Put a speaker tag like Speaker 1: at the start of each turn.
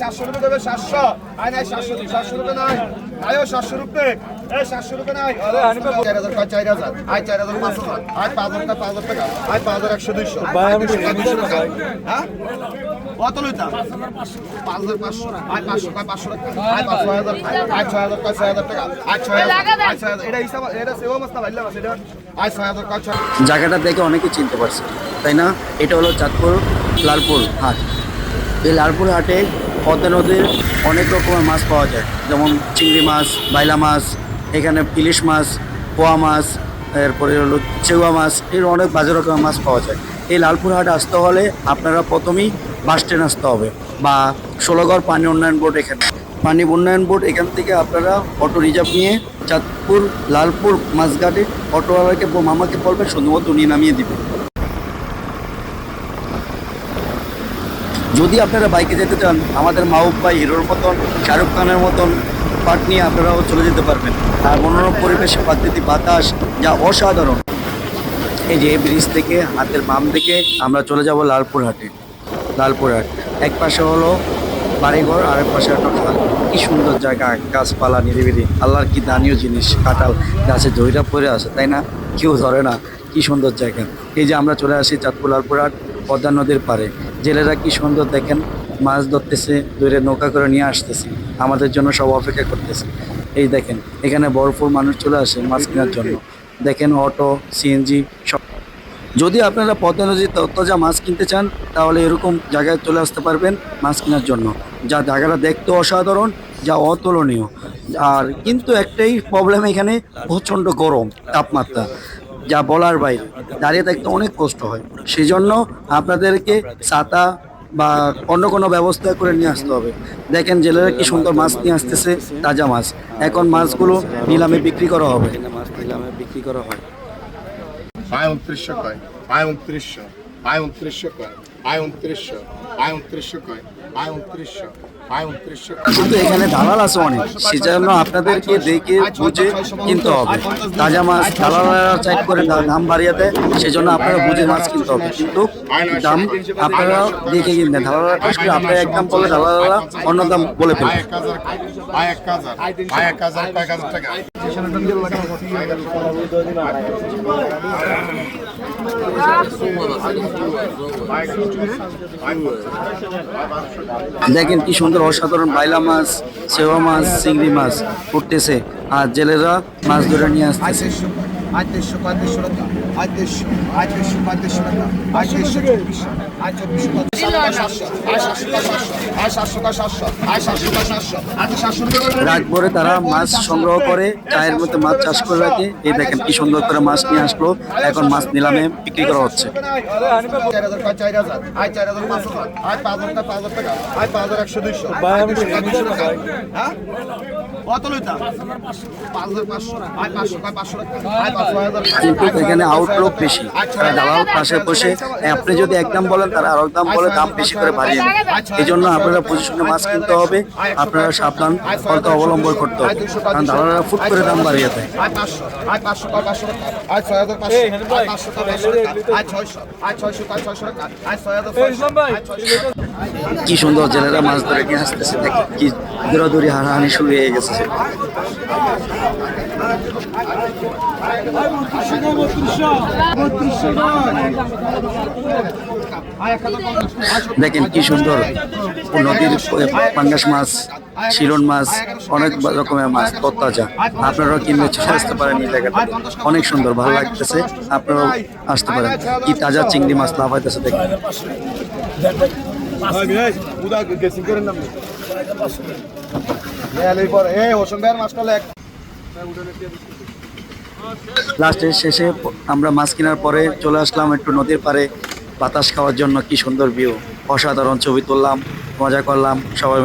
Speaker 1: সাতশো রুপে দেবে এই সাতশো আয় নাই সাতশো সাতশো রুপে নাই। আয়ো সাতশো রুপে। এ সাতশো রুপে নাই। চার হাজার চার হাজার? আয় চার হাজার পাঁচ হাজার আয় পাঁচ হাজার পাঁচ হাজার টাকা? আয় পাঁচ হাজার একশো দুইশো। দুইশো টাকা হ্যাঁ? কত লইতা? পাঁচ হাজার পাঁচশো। আয় পাঁচশো আয় পাঁচশো। টাকা আয় পাঁচ ছয় হাজার আয় ছয় হাজার কয় ছয় হাজার টাকা। আয় ছয় হাজার আয় ছয় হাজার। এটা হিসাব এটা সেও মাস্তা ভাইলা মাস আয় ছয় হাজার কয় ছয়
Speaker 2: জায়গাটা দেখে অনেকে চিনতে পারছে। তাই না? এটা হলো চাঁদপুর লালপুর হাট। এই লালপুর হাটে পদ্মা নদীর অনেক রকমের মাছ পাওয়া যায়। যেমন চিংড়ি মাছ বাইলা মাছ এখানে ইলিশ মাছ পোয়া মাছ এরপরে হলো চেউয়া মাছ এর অনেক বাজে রকমের মাছ পাওয়া যায়। এই লালপুর হাটে আসতে হলে আপনারা প্রথমেই বাস স্ট্যান্ড আসতে হবে বা ষোলোগড় পানি উন্নয়ন বোর্ড এখানে। পানি উন্নয়ন বোর্ড এখান থেকে আপনারা অটো রিজার্ভ নিয়ে চাঁদপুর, লালপুর মাছঘাটে অটোওয়ালাকে মামাকে বলবেন, শুধুমাত্র উনি নামিয়ে দিবে যদি আপনারা বাইকে যেতে চান, আমাদের মাহবুব ভাই, হিরোর মতন, শাহরুখ খানের মতন পাট নিয়ে আপনারাও চলে যেতে পারবেন। আর মনোরম পরিবেশে প্রাকৃতিক বাতাস, যা অসাধারণ। এই যে ব্রিজ থেকে, হাতের বাম দিকে, আমরা চলে যাব লালপুর হাটে লালপুর হাট এক পাশে হলো বাড়িঘর আর এক পাশে একটা খাল। কি সুন্দর জায়গা, গাছপালা নিরিবিলি। আল্লাহর কি দানীয় জিনিস, কাঁঠাল গাছে জয়রা পড়ে আছে, তাই না? কেউ ধরে না, কি সুন্দর জায়গা। এই যে আমরা চলে আসি চাঁদপুর লালপুর হাট পদ্মা নদীর পারে জেলেরা কি সুন্দর দেখেন? মাছ ধরতেছে ধরে নৌকা করে নিয়ে আসতেছে। আমাদের জন্য সব অপেক্ষা করতেছে। এই দেখেন, এখানে বরফুর মানুষ চলে আসে মাছ কেনার জন্য। দেখেন অটো, সিএনজি, সব যদি আপনারা পদ্মা নদীর তত্ত্বজা মাছ কিনতে চান, তাহলে এরকম জায়গায় চলে আসতে পারবেন মাছ কেনার জন্য। যা জায়গাটা দেখতে অসাধারণ, যা অতুলনীয়। আর কিন্তু একটাই প্রবলেম এখানে, প্রচণ্ড গরম, তাপমাত্রা। যা বলার বাইরে, দাঁড়িয়ে থাকতে অনেক কষ্ট হয়। সেই জন্য আপনাদেরকে ছাতা বা অন্য কোনো ব্যবস্থা করে নিয়ে আসতে হবে। দেখেন জেলেরা কি সুন্দর মাছ নিয়ে আসতেছে, তাজা মাছ। এখন মাছগুলো নিলামে বিক্রি করা হবে। নিলামে বিক্রি করা হয়।
Speaker 1: আয় উনত্রিশশো কয় আয় উনত্রিশশো আয় উনত্রিশশো কয় আয় উনত্রিশশো আয় উনত্রিশশো কয় আয় উনত্রিশশো
Speaker 2: কিন্তু এখানে দালাল আছে অনেক সেজন্য আপনাদেরকে দেখে বুঝে কিনতে হবে। তাজা মাছ দালালরা চাইট করে দাম বাড়িয়ে সেজন্য আপনারা বুঝে মাছ কিনতে হবে। কিন্তু দাম আপনারা দেখে কিনবেন। দালালরা ঠাস করে আপনারা এক দাম বলে দালালরা অন্য দাম বলে ফেলবে।
Speaker 1: টাকা।
Speaker 2: দেখেন কি সুন্দর অসাধারণ বাইলা মাছ সেওয়া মাছ চিংড়ি মাছ উঠতেছে আর জেলেরা মাছ ধরে নিয়ে
Speaker 1: চব্বিশশো
Speaker 2: তারা মাছ সংগ্রহ করে চায়ের মধ্যে মাছ চাষ করে রাখে। এই দেখেন কি সুন্দর করে মাছ নিয়ে আসলো। এখন মাছ নিলামে বিক্রি করা হচ্ছে।
Speaker 1: হ্যাঁ?
Speaker 2: কিন্তু এখানে আউটলুক বেশি। তারা দালাল পাশে বসে আপনি যদি এক দাম বলেন তারা আরও দাম বলে দাম বেশি করে বাড়িয়ে এই জন্য আপনারা পজিশনে মাছ কিনতে হবে। আপনারা সাবধান হয়তো অবলম্বন করতে হবে। কারণ দালালরা ফুট করে দাম বাড়িয়ে দেয়।
Speaker 1: ছয়শো ছয়শো ছয়শো
Speaker 2: কি সুন্দর জেলেরা মাছ ধরে নিয়ে আসতেছে কি দৌড়াদৌড়ি হানাহানি শুরু হয়ে গেছে। দেখেন কি সুন্দর নদীর পাঙ্গাস মাছ, শিলন মাছ, অনেক রকমের মাছ তত্তাজা আপনারাও চলে আসতে পারেন এই জায়গাটা অনেক সুন্দর, ভালো লাগতেছে। আপনারাও আসতে পারেন। কি তাজা চিংড়ি মাছ লাফাইতেছে দেখেন। লাস্টের শেষে আমরা মাছ কেনার পরে চলে আসলাম একটু নদীর পাড়ে। বাতাস খাওয়ার জন্য কি সুন্দর ভিউ অসাধারণ ছবি তুললাম, মজা করলাম, সবাই